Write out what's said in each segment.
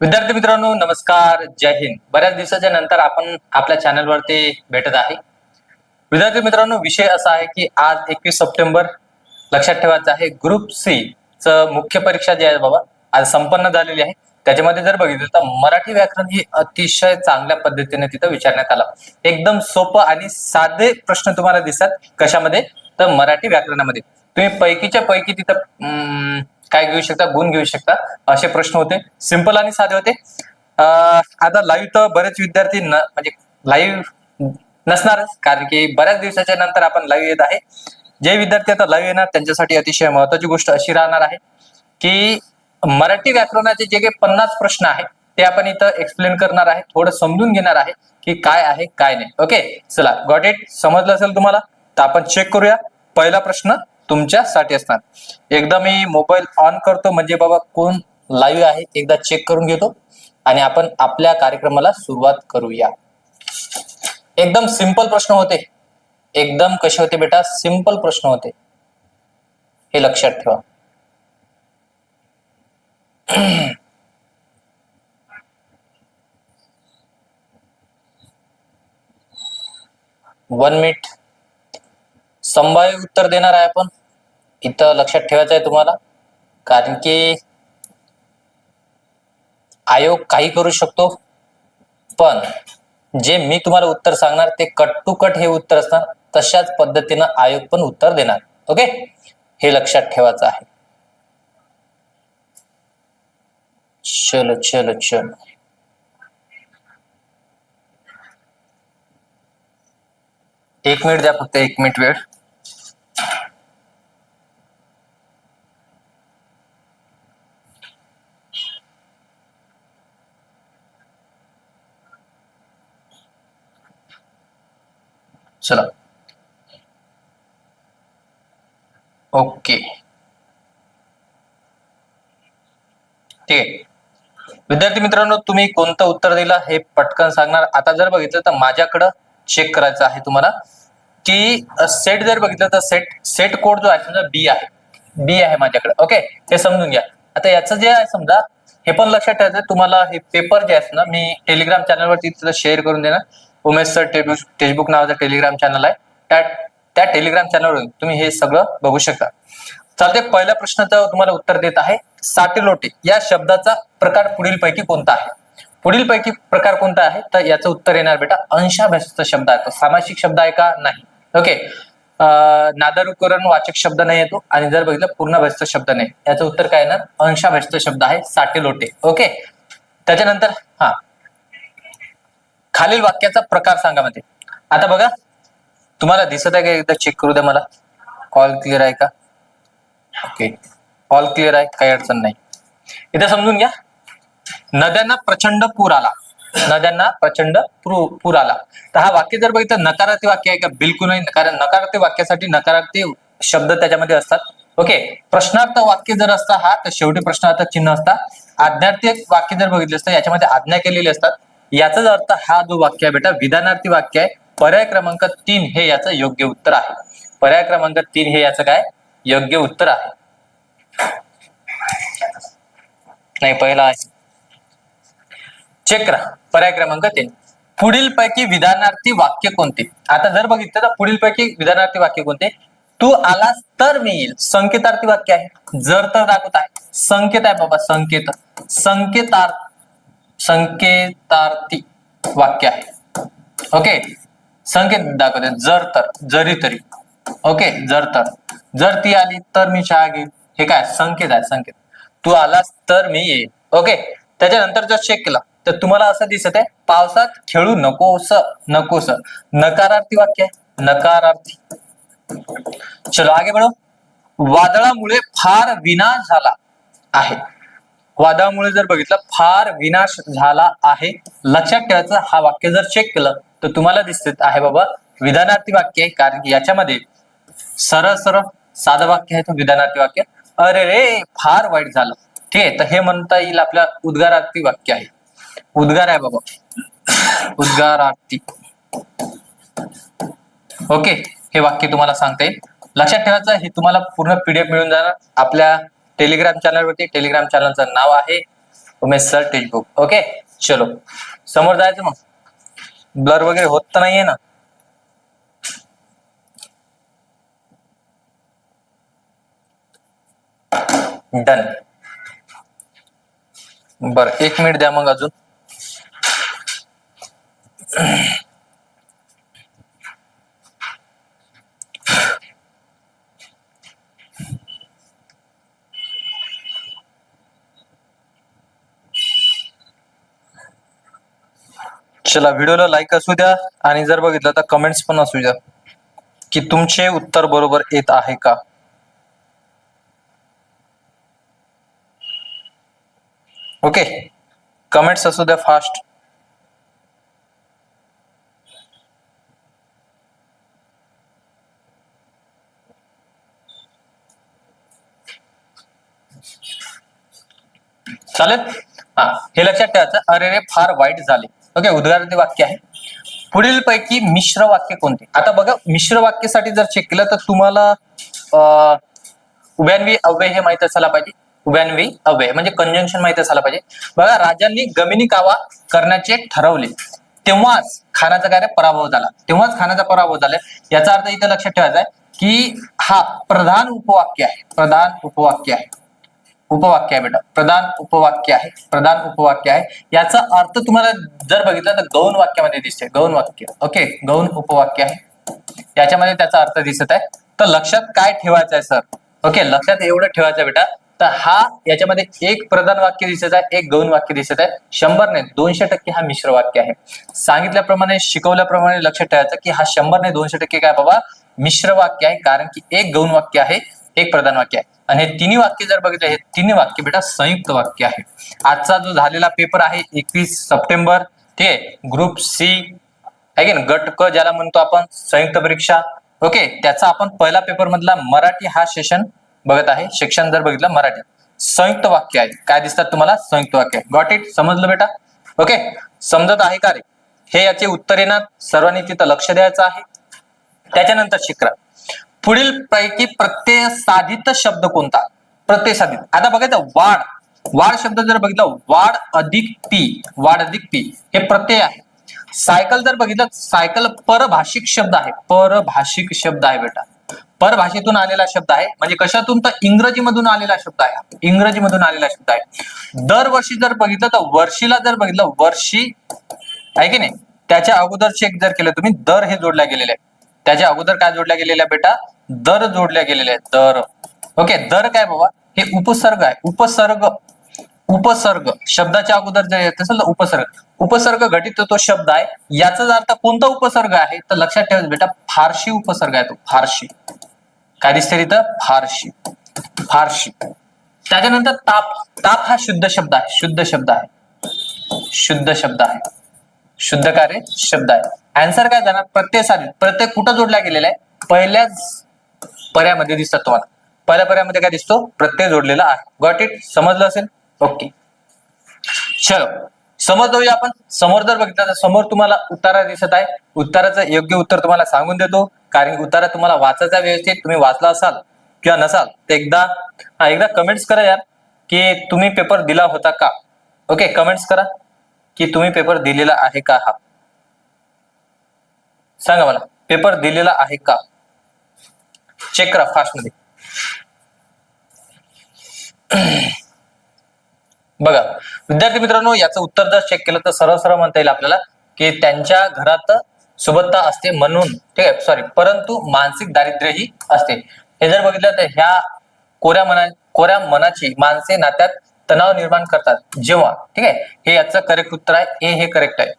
विद्यार्थी मित्रांनो नमस्कार जय हिंद. बऱ्याच दिवसाच्या नंतर आपण आपल्या चॅनलवरती भेटत आहे. विद्यार्थी मित्रांनो विषय असा आहे की आज एकवीस सप्टेंबर लक्षात ठेवायचं आहे. ग्रुप सी च मुख्य परीक्षा जी आहे बाबा आज संपन्न झालेली आहे. त्याच्यामध्ये जर बघितलं तर मराठी व्याकरण ही अतिशय चांगल्या पद्धतीने तिथं विचारण्यात आला. एकदम सोपं आणि साधे प्रश्न तुम्हाला दिसतात कशामध्ये? तर मराठी व्याकरणामध्ये. तुम्ही पैकीच्या पैकी तिथं अं, काय घेऊ शकता? गुण घेऊ शकता? असे प्रश्न होते. सिंपल आणि साधे होते. आता लाईव्ह तर बरेच विद्यार्थी न म्हणजे लाईव्ह नसणारच कारण की बऱ्याच दिवसाच्या नंतर आपण लाईव्ह येत आहे. जे विद्यार्थी आता लाईव्ह येणार त्यांच्यासाठी अतिशय महत्वाची गोष्ट अशी राहणार आहे की मराठी व्याकरणाचे जे काही पन्नास प्रश्न आहेत ते आपण इथं एक्सप्लेन करणार आहे. थोडं समजून घेणार आहे की काय आहे काय नाही. ओके चला गॉट इट समजलं असेल तुम्हाला? तर आपण चेक करूया. पहिला प्रश्न तुमच्यासाठी असणार. एकदा मी मोबाईल ऑन करतो म्हणजे बाबा कोण लाईव्ह आहे एकदा चेक करून घेतो आणि आपण आपल्या कार्यक्रमाला सुरुवात करूया. एकदम सिंपल प्रश्न होते. एकदम कसे होते बेटा? सिंपल प्रश्न होते. हे लक्षात ठेवा. वन मिनिट संभाव्य उत्तर देणार आहे आपण. इथं लक्षात ठेवायचं आहे तुम्हाला. कारण की आयोग काही करू शकतो पण जे मी तुम्हाला उत्तर सांगणार ते कट टू कट हे उत्तर असणार. तशाच पद्धतीनं आयोग पण उत्तर देणार. ओके? हे लक्षात ठेवायचं आहे. चलो चलो चलो. एक मिनिट द्या फक्त एक मिनिट वेळ. चला. ओके. ठीक आहे. विद्यार्थी मित्रांनो तुम्ही कोणतं उत्तर दिलं हे पटकन सांगणार. आता जर बघितलं तर माझ्याकडं चेक करायचं आहे तुम्हाला. की सेट जर बघितलं तर सेट सेट कोड जो आहे समजा बी आहे. बी आहे माझ्याकडे. ओके? हे समजून घ्या. आता याचं जे आहे समजा हे पण लक्षात ठेवायचं तुम्हाला हे पेपर जे आहेत ना मी टेलिग्राम चॅनलवरती शेअर करून देणार. उमेश सर टेक्स्टबुक नावाचा टेलिग्राम चॅनल आहे. त्या त्या टेलिग्राम चॅनलवरून तुम्ही हे सगळं बघू शकता. चालते पहिल्या प्रश्नाचं तुम्हाला उत्तर देत आहे. साटेलोटे या शब्दाचा प्रकार पुढील पैकी कोणता आहे? पुढील पैकी प्रकार कोणता आहे? तर याचं उत्तर येणार बेटा अंशाभ्यासाचा शब्द आहे. तो सामासिक शब्द आहे का? नाही. ओके. नादारुकरण वाचक शब्द नाही येतो आणि जर बघितलं पूर्णभ्यस्त शब्द नाही. याचं उत्तर काय येणार? अंशाभ्यस्त शब्द आहे साटेलोटे ओके. त्याच्यानंतर हा. खालील वाक्याचा प्रकार सांगा मध्ये. आता बघा तुम्हाला दिसत आहे का एकदा चेक करू द्या मला? ऑल क्लिअर आहे का? ओके ऑल क्लिअर आहे? काही अडचण नाही. इथे समजून घ्या. नद्यांना प्रचंड पूर आला. नद्यांना प्रचंड पूर पूर आला. तर हा वाक्य जर बघितलं नकारार्थी वाक्य आहे का? बिलकुल नाही. कारण नकारार्थी वाक्यासाठी नकारार्थी शब्द त्याच्यामध्ये असतात. ओके प्रश्नार्थ वाक्य जर असता हा तर शेवटी प्रश्नार्थ चिन्ह असता. आज्ञार्थी वाक्य जर बघितले असतं याच्यामध्ये आज्ञा केलेली असतात. याचाच अर्थ हा जो वाक्य आहे बेटा विधानार्थी वाक्य आहे. पर्याय क्रमांक तीन हे याचं योग्य उत्तर आहे. पर्याय क्रमांक तीन हे याचं काय? योग्य उत्तर आहे. नाही पहिला आहे. चेक करा. पर्याय क्रमांक तीन. पुढील पैकी विधानार्थी वाक्य कोणते? आता जर बघितलं तर पुढील पैकी विधानार्थी वाक्य कोणते? तू आलास तर मी येईल. संकेतार्थी वाक्य आहे. जर तर दाखवत आहे. संकेत आहे बाबा संकेत. संकेतार्थ संकेतार्थी वाक्य आहे. ओके संकेत दाखवते. जर तर जरी तरी. ओके जर तर. जर ती आली तर मी चहा घेईल हे काय? संकेत आहे संकेत. तू आलास तर मी येईल ओके त्याच्यानंतर जर चेक केला तर तुम्हाला असं दिसत आहे पावसात खेळू नकोस नकोस नकारार्थी वाक्य आहे. नकारार्थी. चलो आगे बढो. वादळामुळे फार विनाश झाला आहे. वादामुळे जर बघितलं फार विनाश झाला आहे. लक्षात ठेवायचं हा वाक्य जर चेक केलं तर तुम्हाला दिसत आहे बाबा विधानार्थी वाक्य आहे. कारण की याच्यामध्ये सरळ सरळ साधं वाक्य आहे तो विधानार्थी वाक्य. अरे रे फार वाईट झालं. ठीक आहे तर हे म्हणता येईल आपल्या उद्गारार्थी वाक्य आहे. उद्गार आहे बाबा. उद्गारार्थी. ओके हे वाक्य तुम्हाला सांगता येईल. लक्षात ठेवायचं हे तुम्हाला पूर्ण पीडीएफ मिळून जाणार. आपल्या टेलिग्राम चॅनलवरती टेलिग्राम चॅनलचं नाव आहे उमेश सर टेक्स्टबुक ओके? चलो. समोर जायचं मग. ब्लर वगैरे होत तर नाहीये ना. डन. बर एक मिनिट द्या मग अजून. चला व्हिडिओला लाईक असू द्या आणि जर बघितलं तर कमेंट्स पण असू द्या. की तुमचे उत्तर बरोबर येत आहे का? ओके कमेंट्स असू द्या फास्ट चालेल? हा हे लक्षात ठेवायचं. अरे रे फार वाईट झाले. ओके उद्गाराचे वाक्य आहे. पुढील पैकी मिश्र वाक्य कोणते? आता बघा मिश्र वाक्यासाठी जर चेक केलं तर तुम्हाला अं, उभ्यान्वी अव्यय हे माहीत असायला पाहिजे. उभ्यान्वी अव्यय म्हणजे कंजंक्शन माहीत असायला पाहिजे. बघा राजांनी गमिनी कावा करण्याचे ठरवले. तेव्हाच खानाचा कार्य पराभव झाला. तेव्हाच खानाचा पराभव झाला. याचा अर्थ इथं लक्षात ठेवायचा आहे की हा प्रधान उपवाक्य आहे. प्रधान उपवाक्य आहे. उपवाक्य आहे बेटा. प्रधान उपवाक्य आहे. प्रधान उपवाक्य आहे. याचा अर्थ तुम्हाला जर बघितलं तर गौण वाक्यामध्ये दिसते गौण वाक्य. ओके गौण उपवाक्य आहे. याच्यामध्ये त्याचा अर्थ दिसत आहे. तर लक्षात काय ठेवायचं आहे सर ओके लक्षात एवढं ठेवायचं बेटा. तर हा याच्यामध्ये एक प्रधान वाक्य दिसत आहे एक गौण वाक्य दिसत आहे. शंभर ने दोनशे टक्के हा मिश्र वाक्य आहे. सांगितल्याप्रमाणे शिकवल्याप्रमाणे लक्षात ठेवायचं की हा शंभर ने दोनशे टक्के काय बाबा? मिश्र वाक्य आहे. कारण की एक गौण वाक्य आहे एक प्रधान वाक्य आहे. आणि हे तिन्ही वाक्य जर बघितले हे तिन्ही वाक्य बेटा संयुक्त वाक्य आहे. आजचा जो झालेला पेपर आहे एकवीस सप्टेंबर ठीक आहे ग्रुप सी आहे गट क ज्याला म्हणतो आपण संयुक्त परीक्षा. ओके त्याचा आपण पहिला पेपर मधला मराठी हा सेशन बघत आहे. शिक्षण जर बघितलं मराठी. संयुक्त वाक्य आहे. काय दिसतात तुम्हाला? संयुक्त वाक्य. गॉट इट समजलं बेटा? ओके समजत आहे का रे? हे याचे उत्तर येणार. सर्वांनी तिथं लक्ष द्यायचं आहे. त्याच्यानंतर शिकरा. पुढील पैकी प्रत्यय साधित शब्द कोणता? प्रत्यय साधित. आता बघायचं वाढ. वाढ शब्द जर बघितला वाढ अधिक पी वाढ अधिक पी हे प्रत्यय आहे. सायकल जर बघितलं सायकल परभाषिक शब्द आहे. परभाषिक शब्द आहे बेटा. परभाषेतून आलेला शब्द आहे. म्हणजे कशातून? तर इंग्रजीमधून आलेला शब्द आहे. इंग्रजीमधून आलेला शब्द आहे. दरवर्षी जर बघितलं तर वर्षीला जर बघितलं वर्षी आहे की नाही? त्याच्या अगोदर चेक जर केलं तुम्ही दर हे जोडल्या गेलेले आहे त्याच्या अगोदर काय जोडल्या गेलेल्या बेटा? दर जोडल्या गेलेल्या आहेत. दर. ओके दर काय बाबा? हे उपसर्ग आहे. उपसर्ग. उपसर्ग. शब्दाच्या अगोदर जर येत असेल उपसर्ग. उपसर्ग घटित तो शब्द आहे. याचाच अर्थ कोणता उपसर्ग आहे? तर लक्षात ठेवायचं बेटा फारशी उपसर्ग आहे तो. फारशी. काय दिसते तिथं? फारशी. फारशी. त्याच्यानंतर ताप. ताप हा शुद्ध शब्द आहे. शुद्ध शब्द आहे. शुद्ध शब्द आहे. शुद्ध कार्य शब्द आहे. आन्सर काय जाणार? प्रत्यय साधित. प्रत्यय कुठं जोडला गेलेला आहे? पहिल्याच पर्यामध्ये दिसतात तुम्हाला. पहिल्या पर्यामध्ये काय दिसतो? प्रत्यय जोडलेला आहे. गॉट इट समजलं असेल? ओके चलो. समजतोय आपण. समोर जर बघितलं तर समोर तुम्हाला उत्तरा दिसत आहे. उत्तराचं योग्य उत्तर तुम्हाला सांगून देतो. कारण उत्तरा तुम्हाला वाचायचा व्यवस्थित. तुम्ही वाचला असाल किंवा नसाल तर एकदा हा एकदा कमेंट्स करा यार की तुम्ही पेपर दिला होता का? ओके कमेंट्स करा. की तुम्ही पेपर दिलेला आहे का हा? सांगा मला पेपर दिलेला आहे का? चेक करा फास्टमध्ये. बघा विद्यार्थी मित्रांनो याचं उत्तर जर चेक केलं तर सरळ सरळ म्हणता येईल आपल्याला की त्यांच्या घरात सुबत्ता असते म्हणून ठीक आहे सॉरी परंतु मानसिक दारिद्र्यही असते. हे जर बघितलं तर ह्या कोऱ्या मना कोऱ्या मनाची माणसे नात्यात तणाव निर्माण करतात. जेव्हा ठीक आहे? हे याचं करेक्ट उत्तर आहे. ए हे करेक्ट आहे.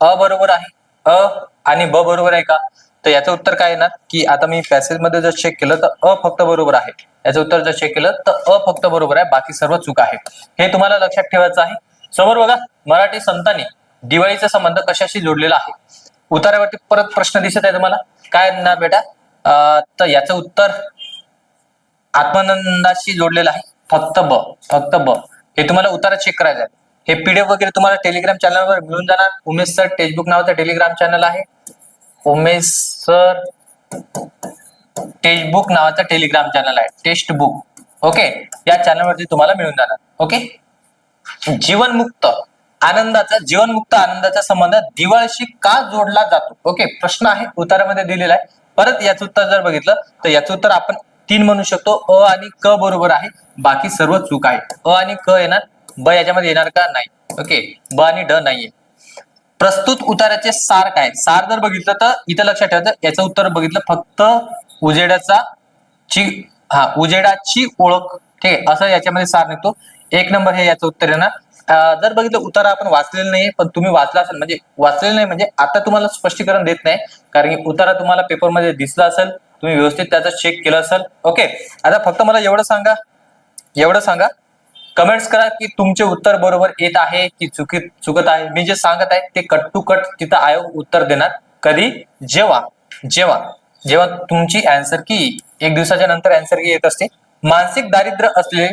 अ बरोबर आहे. अ आणि ब बरोबर आहे का? तर याचं उत्तर काय येणार? की आता मी पॅसेजमध्ये जर चेक केलं तर अ फक्त बरोबर आहे. याचं उत्तर जर चेक केलं तर अ फक्त बरोबर आहे. बाकी सर्व चूक आहे. हे तुम्हाला लक्षात ठेवायचं आहे. समोर बघा मराठी संतांनी दिवाळीचा संबंध कशाशी जोडलेला आहे? उतारावरती परत प्रश्न दिसत आहे तुम्हाला? काय ना बेटा? अं, तर याचं उत्तर आत्मानंदाशी जोडलेलं आहे. फक्त ब फक्त ब हे तुम्हाला उतारा चेक करायचं आहे. हे पीडीएफ वगैरे तुम्हाला टेलिग्राम चॅनलवर मिळून जाणार. उमेश सर टेक्स्टबुक नावाचं टेलिग्राम चॅनल आहे. उमेश सर टेक्स्टबुक नावाचा टेलिग्राम चॅनल आहे. टेक्स्ट बुक ओके या चॅनलवरती तुम्हाला मिळून जाणार. ओके जीवनमुक्त. आनंदाचा जीवनमुक्त आनंदाचा संबंध दिवाळीशी का जोडला जातो? ओके प्रश्न आहे उत्तरामध्ये दिलेला आहे. परत याचं उत्तर जर बघितलं तर याचं उत्तर आपण तीन म्हणू शकतो. अ आणि क बरोबर आहे. बाकी सर्व चूक आहे. अ आणि क येणार? ब याच्यामध्ये येणार का? नाही. ओके. ब आणि ड नाहीये. प्रस्तुत उताराचे सार काय सार जर बघितलं तर इथं लक्षात ठेवायचं याचं उत्तर बघितलं फक्त उजेडाचा ची हा उजेडाची ओळख. ठीक आहे. असं याच्यामध्ये सार निघतो. एक नंबर हे याचं उत्तर आहे ना जर बघितलं उतारा आपण वाचलेलं नाही पण तुम्ही वाचला असेल म्हणजे वाचलेलं नाही म्हणजे आता तुम्हाला स्पष्टीकरण देत नाही कारण की उतारा तुम्हाला पेपरमध्ये दिसला असेल. तुम्ही व्यवस्थित त्याचा चेक केलं असेल. ओके आता फक्त मला एवढं सांगा. एवढं सांगा. कमेंट्स करा की तुमचे उत्तर बरोबर येत आहे की चुकीत चुकत आहे. मी जे सांगत आहे ते कट टू कट तिथं आयोग उत्तर देणार. कधी? जेव्हा जेव्हा जेव्हा तुमची अँसर की एक दिवसाच्या नंतर अँसर की येत असते. मानसिक दारिद्र्य असले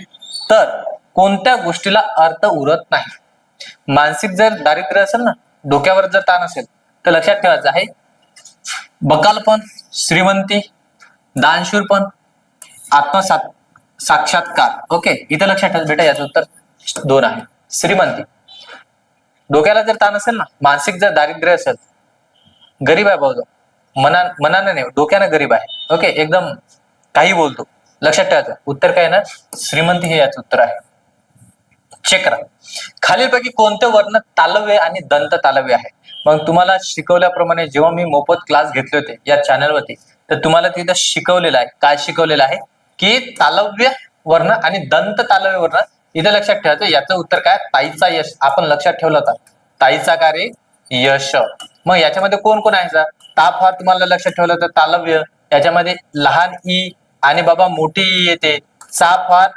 तर कोणत्या गोष्टीला अर्थ उरत नाही. मानसिक जर दारिद्र्य असेल ना डोक्यावर जर ताण असेल तर लक्षात ठेवायचं आहे. बकालपण श्रीमंती दानशूरपण आत्मसात साक्षात्कार. ओके इथं लक्षात ठेवा बेटा याचं उत्तर दोन आहे. श्रीमंती. डोक्याला जर ताण असेल ना मानसिक जर दारिद्र्य असेल गरीब आहे भाऊ मना मनानं नाही डोक्यानं गरीब आहे. ओके एकदम काही बोलतो. लक्षात ठेवायचं उत्तर काय ना? श्रीमंती हे याचं उत्तर आहे. चेक करा. खालीलपैकी कोणते वर्ण तालव्य आणि दंत तालव्य आहे? मग तुम्हाला शिकवल्याप्रमाणे जेव्हा मी मोफत क्लास घेतले होते या चॅनलवरती तर तुम्हाला तिथं शिकवलेलं आहे. काय शिकवलेलं आहे? की तालव्य वर्ण आणि दंत तालव्य वर्ण इथं लक्षात ठेवायचं याचं उत्तर काय? ताईचा यश. आपण लक्षात ठेवलं होता. ताईचा कार्य यश. मग याच्यामध्ये कोण कोण आहे? ताप हा तुम्हाला लक्षात ठेवलं होतं. तालव्य. याच्यामध्ये लहान ई आणि बाबा मोठी ई येते. चा फार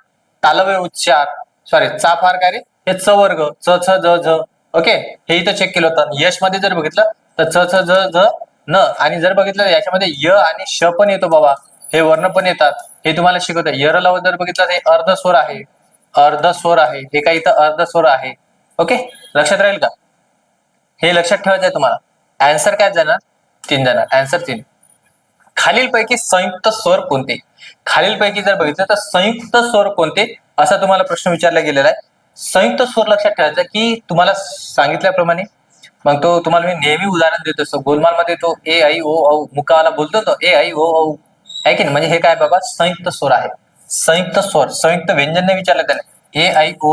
तालव्य उच्चार. सॉरी चा फार काय रे? हे च वर्ग. च छ ज झ. ओके हे इथं चेक केलं होतं. यशमध्ये जर बघितलं तर च छ ज झ न. आणि जर बघितलं तर याच्यामध्ये य आणि श पण येतो बाबा. हे वर्ण पण येतात. हे तुम्हाला शिकवतं. यरला जर बघितलं तर हे अर्ध स्वर आहे. अर्ध स्वर आहे. हे काही इथं अर्ध स्वर आहे. ओके? लक्षात राहील का? हे लक्षात ठेवायचं आहे तुम्हाला. अँसर काय जाणार तीन जाणार अँसर तीन. खालीलपैकी संयुक्त स्वर कोणते? खालीलपैकी जर बघितलं तर संयुक्त स्वर कोणते? असा तुम्हाला प्रश्न विचारला गेलेला आहे. संयुक्त स्वर लक्षात ठेवायचा की तुम्हाला सांगितल्याप्रमाणे मग तो तुम्हाला मी नेहमी उदाहरण देत. असतो गोलमालमध्ये तो ए आई ओ औ मुकावाला बोलतो तो ए आई ओ औ आहे की नाही? म्हणजे हे काय बाबा? संयुक्त स्वर आहे. संयुक्त स्वर संयुक्त व्यंजन विचारलं त्याने. ए आई ओ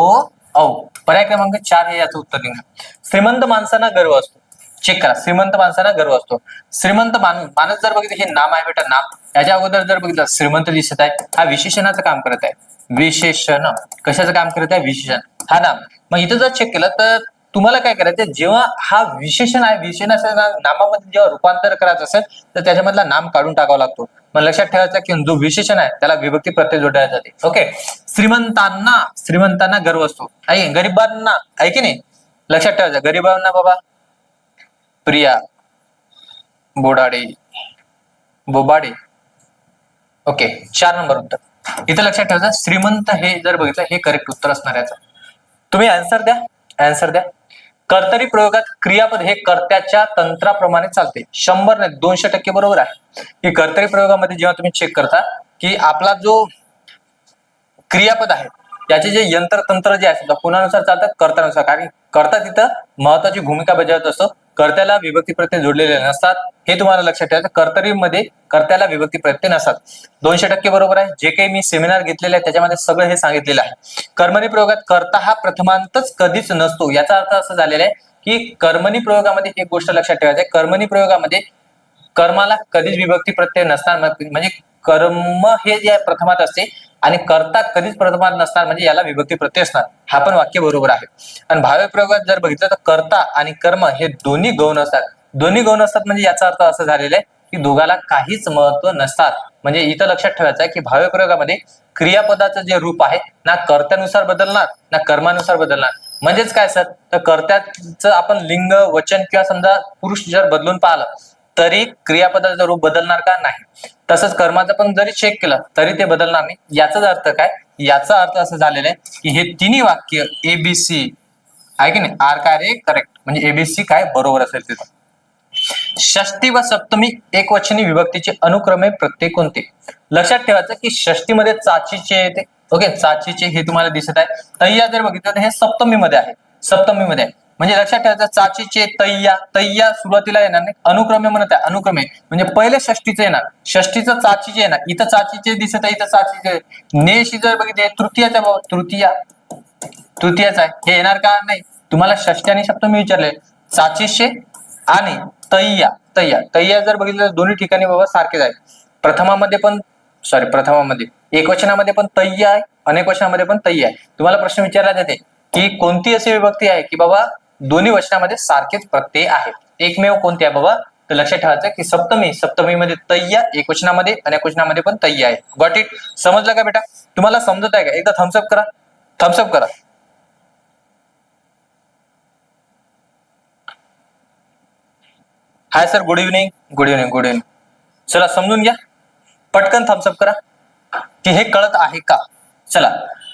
औ पर्याय क्रमांक चार हे याचं उत्तर निघणार. श्रीमंत माणसांना गर्व असतो. चेक करा. श्रीमंत माणसांना गर्व असतो. श्रीमंत माणूस माणूस जर बघितलं हे नाम आहे बेटा नाम. याच्या अगोदर जर बघितलं श्रीमंत दिसत आहे हा विशेषणाचं काम करत आहे. विशेषण. कशाचं काम करत आहे? विशेषण. हा नाम. मग इथं जर चेक केलं तर तुम्हाला काय करायचं जेव्हा हा विशेषण आहे विशेषणाचं नामामध्ये जेव्हा रूपांतर करायचं असेल तर त्याच्यामधला नाम काढून टाकावा लागतो. मग लक्षात ठेवायचं की जो विशेषण आहे त्याला विभक्ती प्रत्यय जोडल्या जाते ओके श्रीमंतांना श्रीमंतांना गर्व असतो. आहे गरिबांना आहे की नाही? लक्षात ठेवायचं. गरीबांना बाबा प्रिया बोडाडे बोबाडे. ओके चार नंबर उत्तर. इथं लक्षात ठेवायचं श्रीमंत हे जर बघितलं हे करेक्ट उत्तर असणार याचं. तुम्ही आन्सर द्या. आन्सर द्या. कर्तरी प्रयोगात क्रियापद हे कर्त्याच्या तंत्राप्रमाणे चालते. शंभर नाही दोनशे टक्के बरोबर आहे. की कर्तरी प्रयोगामध्ये जेव्हा तुम्ही चेक करता की आपला जो क्रियापद आहे त्याचे जे यंत्र तंत्र जे आहे कोणानुसार चालतात कर्त्यानुसार. कारण कर्ता तिथं महत्वाची भूमिका बजावत असतो. कर्त्याला विभक्ती प्रत्यय जोडलेले नसतात हे तुम्हाला लक्षात ठेवायचं. कर्तरीमध्ये कर्त्याला विभक्ती प्रत्यय नसतात. दोनशे टक्के बरोबर आहे. जे काही मी सेमिनार घेतलेले आहे त्याच्यामध्ये सगळं हे सांगितलेलं आहे. कर्मणी प्रयोगात कर्ता हा प्रथमांतच कधीच नसतो. याचा अर्थ असं झालेला आहे की कर्मणी प्रयोगामध्ये एक गोष्ट लक्षात ठेवायची आहे. कर्मणी प्रयोगामध्ये कर्माला कधीच विभक्ती प्रत्यय नसणार म्हणजे कर्म हे जे आहे प्रथमात असते आणि कर्ता कधीच प्रथमात नसणार म्हणजे याला विभक्ती प्रत्यय असणार. हा पण वाक्य बरोबर आहे. आणि भाव्य प्रयोगात जर बघितलं तर कर्ता आणि कर्म हे दोन्ही गौण असतात. दोन्ही गौण असतात म्हणजे याचा अर्थ असं झालेला आहे की दोघाला काहीच महत्त्व नसतात म्हणजे इथं लक्षात ठेवायचं आहे की भाव्य प्रयोगामध्ये क्रियापदाचं जे रूप आहे ना कर्त्यानुसार बदलणार ना कर्मानुसार बदलणार. म्हणजेच काय सर? तर कर्त्याचं आपण लिंग वचन किंवा समजा पुरुष जर बदलून पाहिलं तरी क्रियापदाचं रूप बदलणार का नाही? तसंच कर्माचं पण जरी चेक केलं तरी ते बदलणार नाही. याचाच अर्थ काय? याचा अर्थ असं झालेला आहे की हे तिन्ही वाक्य एबीसी आहे की नाही? आर काय रे? करेक्ट म्हणजे एबीसी काय? बरोबर असेल तिथं. षष्टी व सप्तमी एकवचनी विभक्तीचे अनुक्रमे प्रत्येक कोणते? लक्षात ठेवायचं की षष्टीमध्ये चाचीचे येते. ओके चाचीचे हे तुम्हाला दिसत आहे. तय्या जर बघितलं तर हे सप्तमी मध्ये आहे. सप्तमी मध्ये आहे. म्हणजे लक्षात ठेवायचं चाचीचे तय्या तय्या सुरुवातीला येणार नाही अनुक्रमे म्हणत आहे अनुक्रमे. म्हणजे पहिले षष्टीचं येणार षष्टीचं चाचीचे येणार इथं चाचीचे दिसत आहे इथं चाचीचे नेशी जर बघितले तृतीयाचा भाऊ तृतीया. तृतीयाचा आहे. हे येणार का? नाही. तुम्हाला षष्टी आणि मी विचारले. चाचीशे आणि तय्या तय्या तय्या जर बघितलं तर दोन्ही ठिकाणी बाबा सारखेच आहे प्रथमामध्ये पण सॉरी प्रथमामध्ये. एक वचनामध्ये पण तय्या आहे अनेक वचनामध्ये पण तय्या आहे. तुम्हाला प्रश्न विचारला जाते की कोणती अशी विभक्ती आहे की बाबा दोन्ही वचनामध्ये सारखेच प्रत्यय आहेत एकमेव कोणते आहे बाबा? तर लक्षात ठेवायचं की सप्तमी सप्तमीमध्ये तय्या एक वचनामध्ये अनेक वचनामध्ये पण तय्या आहे. गॉट इट समजलं का बेटा? तुम्हाला समजत आहे का? एकदा थम्सअप करा. थम्सअप करा. Hi sir good evening good evening good evening चला समजून घ्या. पटकन थम्सअप करा. की हे कळत आहे का? चला.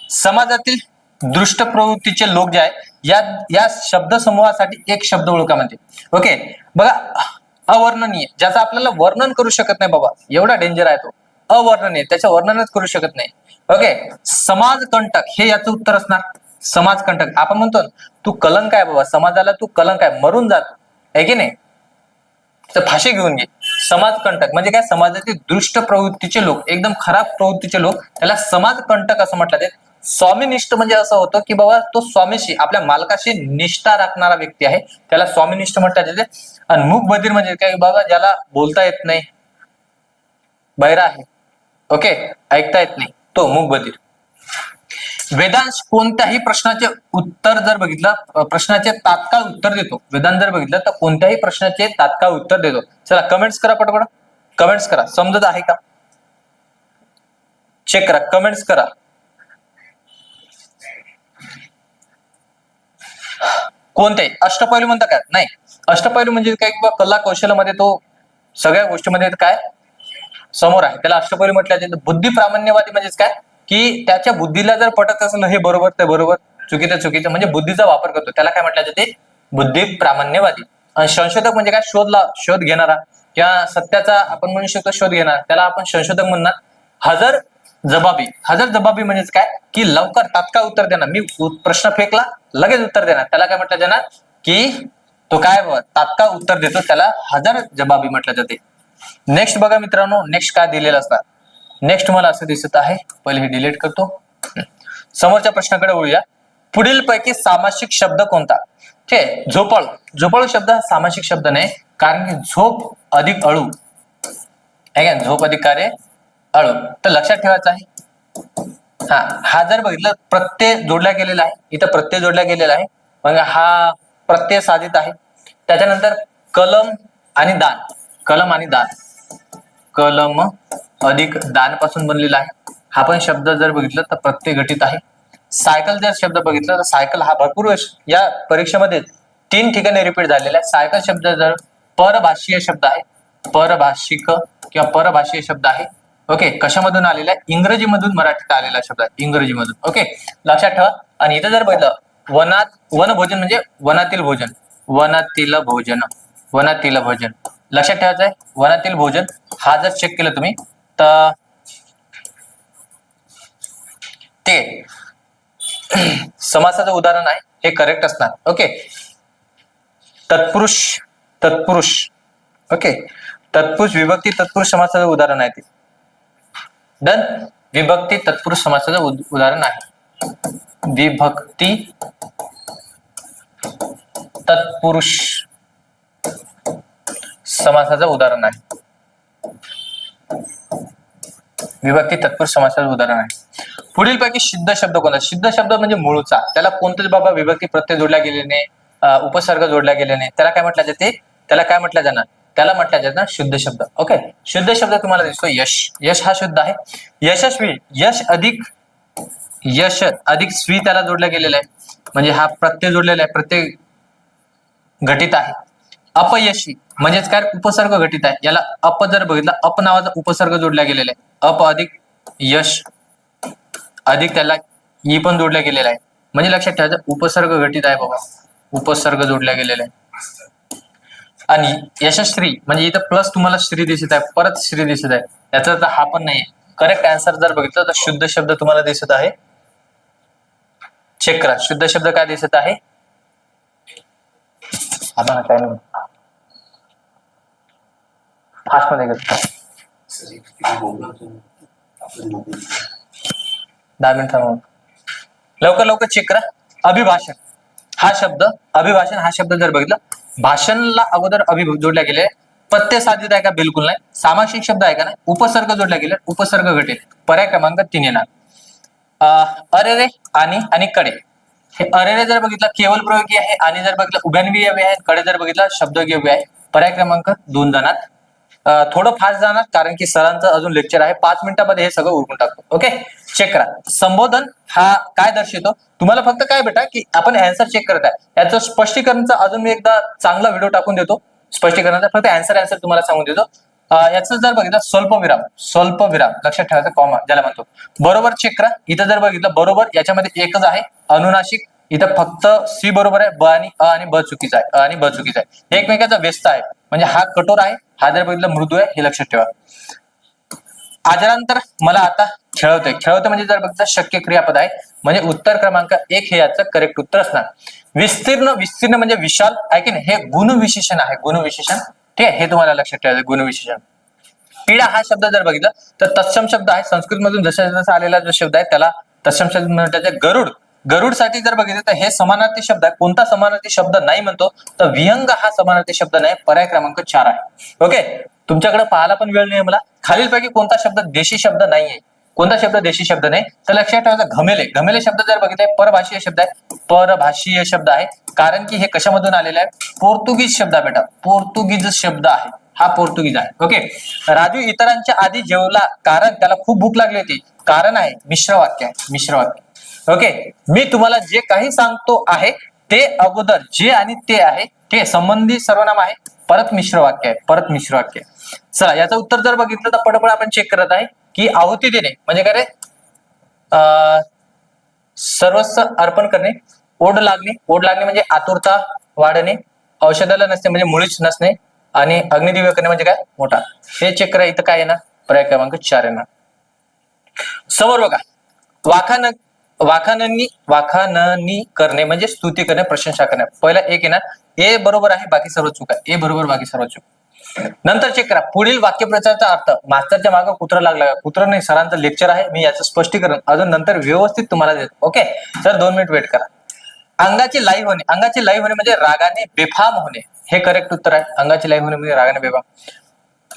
समाजातील दृष्ट प्रवृत्तीचे लोक जे आहे या या शब्द समूहासाठी एक शब्द ओळखा म्हणते. ओके बघा अवर्णनीय. ज्याचं आपल्याला वर्णन करू शकत नाही बाबा एवढा डेंजर आहे तो. अवर्णनीय. त्याचं वर्णनच करू शकत नाही. ओके समाज कंटक हे याचं उत्तर असणार. समाज कंटक आपण म्हणतो तू कलंक आहे बाबा. समाजाला तू कलंक आहे. मरून जातो आहे की नाही? तर फाशी घेऊन घे. समाज कंटक म्हणजे काय? समाजातील दृष्ट प्रवृत्तीचे लोक. एकदम खराब प्रवृत्तीचे लोक. त्याला समाज कंटक असं म्हटलं जाते. स्वामीनिष्ठ म्हणजे असं होतं की बाबा तो स्वामीशी आपल्या मालकाशी निष्ठा राखणारा व्यक्ती आहे. त्याला स्वामीनिष्ठ म्हणतात येते आणि मूक बधीर म्हणजे काय? बाबा ज्याला बोलता येत नाही. बहिरा आहे. ओके? ऐकता येत नाही. तो मूक बधीर. वेदांश कोणत्याही प्रश्नाचे उत्तर जर बघितलं प्रश्नाचे तात्काळ उत्तर देतो. वेदांत जर बघितलं तर कोणत्याही प्रश्नाचे तात्काळ उत्तर देतो. चला कमेंट्स करा पटपट कमेंट्स करा. समजत आहे का? चेक करा. कमेंट्स करा. कोणते? अष्टपैलू म्हणता काय नाही. अष्टपैलू म्हणजे काय? किंवा कला कौशल्यामध्ये तो सगळ्या गोष्टीमध्ये काय? समोर आहे. त्याला अष्टपैलू म्हटलं जाते. बुद्धी प्रामाण्यवादी म्हणजेच काय? की त्याच्या बुद्धीला जर पटत असेल हे बरोबर ते बरोबर चुकीचं चुकीचं म्हणजे बुद्धीचा वापर करतो. त्याला काय म्हटलं जाते? बुद्धी प्रामाण्यवादी. आणि संशोधक म्हणजे काय? शोधला शोध घेणारा. किंवा सत्याचा आपण म्हणू शकतो शोध घेणार. त्याला आपण संशोधक म्हणणार. हजर जबाबी. हजर जबाबी म्हणजेच काय? की लवकर तात्काळ उत्तर देणार मी प्रश्न फेकला लगेच उत्तर देणार. त्याला काय म्हटलं जाणार? की तो काय तात्काळ उत्तर देतो त्याला हजर जबाबी म्हटलं जाते. नेक्स्ट बघा मित्रांनो नेक्स्ट काय दिलेलं असतात नेक्स्ट मला असं दिसत आहे. पहिले हे डिलीट करतो. समोरच्या प्रश्नाकडे वळूया. पुढील पैकी सामासिक शब्द कोणता? ठीक आहे झोपाळू. झोपाळू शब्द हा सामासिक शब्द नाही कारण की झोप अधिक अळू. आहे झोप अधिक कार्य हळू. तर लक्षात ठेवायचं आहे. हा हा जर बघितलं प्रत्यय जोडला गेलेला आहे. इथं प्रत्यय जोडला गेलेला आहे. मग हा प्रत्यय साधित आहे. त्याच्यानंतर कलम आणि दान. कलम आणि दान. कलम अधिक दानपासून बनलेला आहे. हा पण शब्द जर बघितलं तर प्रत्यय घटित आहे. सायकल जर शब्द बघितला तर सायकल हा भरपूर या परीक्षेमध्ये तीन ठिकाणी रिपीट झालेला आहे. सायकल शब्द जर परभाषीय शब्द आहे परभाषिक किंवा परभाषीय शब्द आहे ओके कशामधून आलेला आहे इंग्रजीमधून मराठीत आलेला शब्द आहे इंग्रजीमधून. ओके लक्षात ठेवा. आणि इथं जर बघितलं वनात वनभोजन म्हणजे वनातील भोजन. वनातील भोजन. वनातील भोजन. लक्षात ठेवायचं आहे वनातील भोजन. हा जर चेक केलं तुम्ही तर ते समासाचं उदाहरण आहे. हे करेक्ट असणार. ओके तत्पुरुष तत्पुरुष. ओके तत्पुरुष विभक्ती तत्पुरुष समासाचं उदाहरण आहे ते. डन. विभक्ती तत्पुरुष समासाचं उद- उदाहरण आहे. विभक्ती तत्पुरुष समासाचं उदाहरण आहे. विभक्ती तत्पुरुष समासाचं उदाहरण आहे. पुढील पैकी सिद्ध शब्द कोणता? सिद्ध शब्द म्हणजे मूळचा. त्याला कोणतेच बाबा विभक्ती प्रत्यय जोडला गेले नाही उपसर्ग जोडला गेले नाही. त्याला काय म्हटलं जाते? त्याला काय म्हटलं जाणार? त्याला म्हटलं जाणार शुद्ध शब्द. ओके शुद्ध शब्द तुम्हाला दिसतो यश. यश हा शुद्ध आहे. यशस्वी यश अधिक यश अधिक स्वी त्याला जोडला गेलेला आहे. म्हणजे हा प्रत्यय जोडलेला आहे प्रत्यय घटित आहे. अपयशी म्हणजेच काय? उपसर्ग घटित आहे. याला अप जर बघितलं अप नावाचा उपसर्ग जोडला गेलेला आहे. अप अधिक यश अधिक त्याला ई पण जोडला गेलेला आहे. म्हणजे लक्षात ठेवायचं उपसर्ग घटित आहे बाबा. उपसर्ग जोडला गेलेला आहे. आणि यशश्री म्हणजे इथं प्लस तुम्हाला श्री दिसत आहे परत श्री दिसत आहे. याचा अर्थ हा पण नाही करेक्ट आन्सर जर बघितलं तर शुद्ध शब्द तुम्हाला दिसत आहे. चेक करा शुद्ध शब्द काय दिसत आहे? आता ना काय नाही. फास्टमध्ये दहा मिनिट थांबून लवकर लवकर चेक करा. अभिभाषण. हा शब्द अभिभाषण हा शब्द जर बघितला भाषणला अगोदर अभिभूत जोडल्या गेले. पथ्य साधित आहे का? बिलकुल नाही. सामासिक शब्द आहे का नाही? उपसर्ग जोडल्या गेले. उपसर्ग घटेल. पर्याय क्रमांक तीन येणार. अरे रे आणि आणि कडे हे अरे रे जर बघितलं केवल प्रयोगी आहे आणि जर बघितलं उभ्यान्वी आहे. कडे जर बघितलं शब्दयोगी आहे. पर्याय क्रमांक दोन जाणार. थोडं फास्ट जाणार कारण की सरांचं अजून लेक्चर आहे. पाच मिनिटामध्ये हे सगळं उरकून टाकतो. ओके चेक करा. संबोधन हा काय दर्शवतो? तुम्हाला फक्त काय बेटा की आपण अँसर चेक करत आहे. याचं स्पष्टीकरणचा अजून मी एकदा चांगला व्हिडिओ टाकून देतो. स्पष्टीकरणाचा फक्त अँसर अँसर तुम्हाला सांगून देतो. याचं जर बघितलं स्वल्पविराम स्वल्पविराम लक्षात ठेवायचं कॉमा ज्याला म्हणतो. बरोबर चेक करा. इथं जर बघितलं बरोबर याच्यामध्ये एकच आहे अनुनाशिक. इथं फक्त सी बरोबर आहे ब आणि अ आणि ब चुकीचा आहे अ आणि ब चुकीचा आहे. हे एकमेकाचा व्यस्त आहे. म्हणजे हा कठोर आहे हा जर बघितलं मृदू आहे हे लक्षात ठेवा. आजरांतर मला आता खेळवते खेळवते म्हणजे जर बघितलं शक्य क्रियापद आहे. म्हणजे उत्तर क्रमांक एक हे याचं करेक्ट उत्तर असणार. विस्तीर्ण विस्तीर्ण म्हणजे विशाल आहे की नाही? हे गुणविशेषण आहे. गुणविशेषण ठीक आहे? हे तुम्हाला लक्षात ठेवायचं गुणविशेषण पीडा हा शब्द जर बघितला तर तत्सम शब्द आहे. संस्कृत मधून जसा जसा आलेला जो शब्द आहे त्याला तत्सम शब्द म्हणतात. गरुड गरुड. साठी जर बघितलं तर हे समानार्थी शब्द आहे. कोणता समानार्थी शब्द नाही म्हणतो तर विहंग हा समानार्थी शब्द नाही. पर्याय क्रमांक चार आहे. ओके? तुमच्याकडे पाहायला पण वेळ नाही मला. खालीलपैकी कोणता शब्द देशी शब्द नाहीये. कोणता शब्द देशी शब्द नाही? तर लक्षात ठेवायचा घमेले. घमेले शब्द जर बघितले परभाषीय शब्द आहे. परभाषीय शब्द आहे. कारण की हे कशामधून आलेले आहे? पोर्तुगीज शब्द आहे बेटा. पोर्तुगीज शब्द आहे. हा पोर्तुगीज आहे. ओके? राजू इतरांच्या आधी जेवला कारण त्याला खूप भूक लागली होती. कारण आहे मिश्र वाक्य आहे. मिश्र वाक्य. ओके? मी तुम्हाला जे काही सांगतो आहे ते अगोदर जे आणि ते आहे ते संबंधी सर्वनाम आहे. परत मिश्र वाक्य आहे. परत मिश्र वाक्य आहे. चला याचं उत्तर जर बघितलं तर पटपट आपण चेक करत आहे की आहुती देणे म्हणजे काय रे? अं, सर्वस्व अर्पण करणे ओढ लागणे ओढ लागणे म्हणजे आतुरता वाढणे औषधाला नसणे म्हणजे मुळीच नसणे आणि अग्निदिव्य करणे म्हणजे काय? मोठा. हे चेक करा इथं काय येणार पर्याय क्रमांक चार येणार समोर बघा. वाखान वाखाननी वाखाननी करणे म्हणजे स्तुती करणे प्रशंसा करणे. पहिला एक येणार ए बरोबर आहे बाकी सर्व चूक आहे. ए बरोबर बाकी सर्व चूक. नंतर चेक करा. पुढील वाक्यप्रचाराचा अर्थ मास्तरच्या मागे कुत्र लागला का? कुत्र नाही सरांचं लेक्चर आहे मी याचं स्पष्टीकरण अजून नंतर व्यवस्थित तुम्हाला देतो. ओके सर दोन मिनिट वेट करा. अंगाची लाईव्ह होणे. अंगाची लाईव्ह होणे म्हणजे रागाने बेफाम होणे. हे करेक्ट उत्तर आहे. अंगाची लाईव्ह होणे म्हणजे रागाने बेफाम.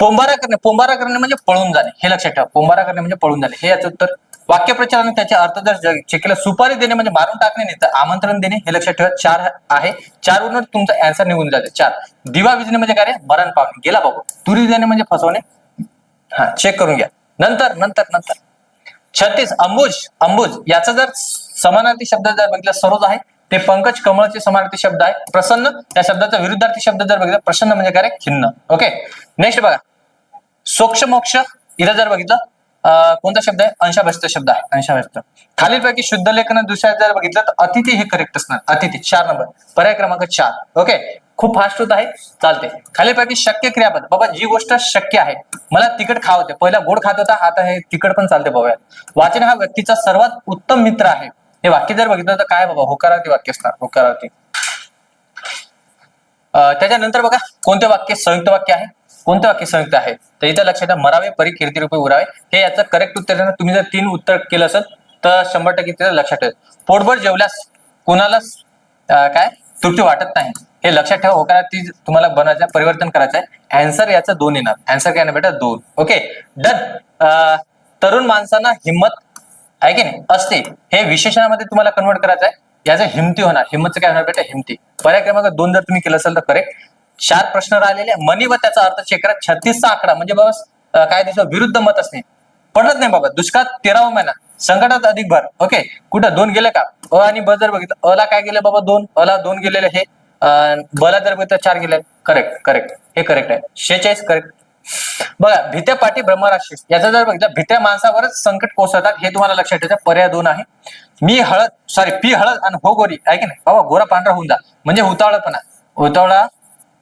पोंबारा करणे. पोंबारा करणे म्हणजे पळून जाणे. हे लक्षात ठेवा. पोंबारा करणे म्हणजे पळून जाणे. हे याचं उत्तर वाक्यप्रचाराने त्याचे अर्थ जर चेक केलं सुपारी देणे म्हणजे मारून टाकणे नाही तर आमंत्रण देणे हे लक्षात ठेवा. चार आहे. चार वरून तुमचा अँसर निघून जाते. चार. दिवा विजणे म्हणजे काय रे? मरण पावणे. गेला बाबा. तुरी देणे म्हणजे फसवणे? हा चेक करून घ्या. नंतर नंतर नंतर. छत्तीस. अंबुज. अंबुज. याचा जर समानार्थी शब्द जर बघितला सरोज आहे. ते पंकज कमळचे समानार्थी शब्द आहे. प्रसन्न. या शब्दाचा विरुद्धार्थी शब्द जर बघितला प्रसन्न म्हणजे काय खिन्न. ओके नेक्स्ट बघा. सोक्ष मोक्ष. इथं जर बघितलं कोणता शब्द आहे? अंशाभ्यस्त शब्द आहे. अंशाभ्यस्त. खालीलपैकी शुद्ध लेखन दुसऱ्या जर बघितलं तर अतिथी हे करेक्ट असणार. अतिथी चार नंबर. पर्याय क्रमांक चार. ओके खूप फास्ट होत आहे. चालते खालीलपैकी शक्य क्रियापद. बाबा जी गोष्ट शक्य आहे. मला तिकट खा होते. पहिला गोड खात होता. आता हे तिकट पण चालते बाबा वाचन हा व्यक्तीचा सर्वात उत्तम मित्र आहे. हे वाक्य जर बघितलं तर काय बाबा? होकारार्थी वाक्य असणार. होकारार्थी. त्याच्यानंतर बघा कोणते वाक्य संयुक्त वाक्य आहे? कोणतं वाक्य संयुक्त आहे? तर इथं लक्षात द्या मरावे परी कीर्ती रुपये उरावे. हे याचं करेक्ट उत्तर आहे तुम्ही जर तीन उत्तर केलं असेल तर शंभर टक्के तिथं लक्षात ठेवा. पोटभर जेवल्यास कोणालाच काय? तृप्ती वाटत नाही. हे लक्षात ठेवा होकार ती तुम्हाला बनवायचं परिवर्तन करायचं आहे. अँसर याचं दोन येणार. अँसर काय ना बेटा? दोन. ओके डन तरुण माणसांना हिंमत आहे की नाही? असते. हे विशेषणामध्ये तुम्हाला कन्वर्ट करायचं आहे. याचं हिमती होणार. हिंमतचं काय होणार बेटा? हिमती. पर्याय क्रमांक दोन जर तुम्ही केलं असेल तर करेक्ट चार प्रश्न राहिलेले मनी व त्याचा अर्थ चेक छत्तीसचा आकडा. म्हणजे बाबा काय दिसतो विरुद्ध मत असणे. पडत नाही बाबा. दुष्काळ तेरावा महिना. संकटात अधिक भर. ओके? कुठं? दोन गेले का? अ आणि ब जर बघितलं अला काय गेले बाबा दोन? अला दोन गेलेले हे. बला जर बघितलं चार गेले. करेक्ट करेक्ट हे करेक्ट आहे. शेचाळीस करेक्ट बघा भित्या पाठी ब्रह्मराशी याचा जर बघितलं भित्या माणसावरच संकट कोसळतात. हे तुम्हाला लक्षात ठेवायचं पर्याय दोन आहे. मी हळद सॉरी पी हळद आणि हो गोरी. आहे की नाही? बाबा गोरा पांढरा होऊन जा. म्हणजे हुतावळापणा हुतावळा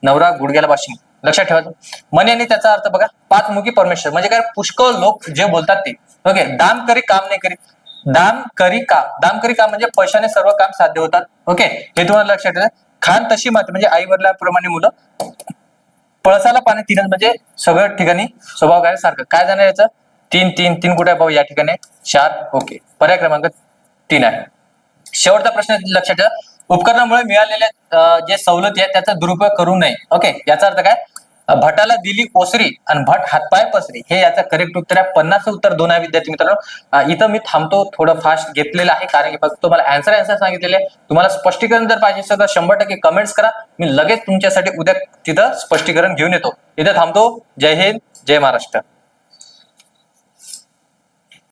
नवरा गुडघ्याला बाशिंग लक्षात ठेवायचं मन आणि त्याचा अर्थ बघा पाच मुखी परमेश्वर. म्हणजे काय? पुष्कळ लोक जे बोलतात ते. ओके दाम करी काम नाही करी दाम करी काम दाम करी काम म्हणजे पैशाने सर्व काम साध्य होतात. ओके हे तुम्हाला लक्षात ठेवा. खान तशी माते म्हणजे आई वडिलाप्रमाणे मुलं पळसाला पाणी तीनच म्हणजे सगळं ठिकाणी स्वभाव काय? सारखं. काय जाणार याचं? तीन तीन तीन कुठे भाऊ? या ठिकाणी चार. ओके पर्याय क्रमांक तीन आहे. शेवटचा प्रश्न लक्षात ठेवा. उपकरणामुळे मिळालेले जे सवलती आहे त्याचा दुरुपयोग करू नये. ओके याचा अर्थ काय? भटाला दिली ओसरी आणि भट हातपाय पसरी हे याचं करेक्ट उत्तर आहे. पन्नास उत्तर दोन आहे विद्यार्थी मित्रांनो. इथं मी थांबतो थोडं फास्ट घेतलेलं आहे कारण की फक्त तुम्हाला अँसर अँसर सांगितलेले तुम्हाला स्पष्टीकरण जर पाहिजे असेल तर शंभर टक्के कमेंट्स करा. मी लगेच तुमच्यासाठी उद्या तिथं स्पष्टीकरण घेऊन येतो. इथं थांबतो. जय हिंद जय महाराष्ट्र.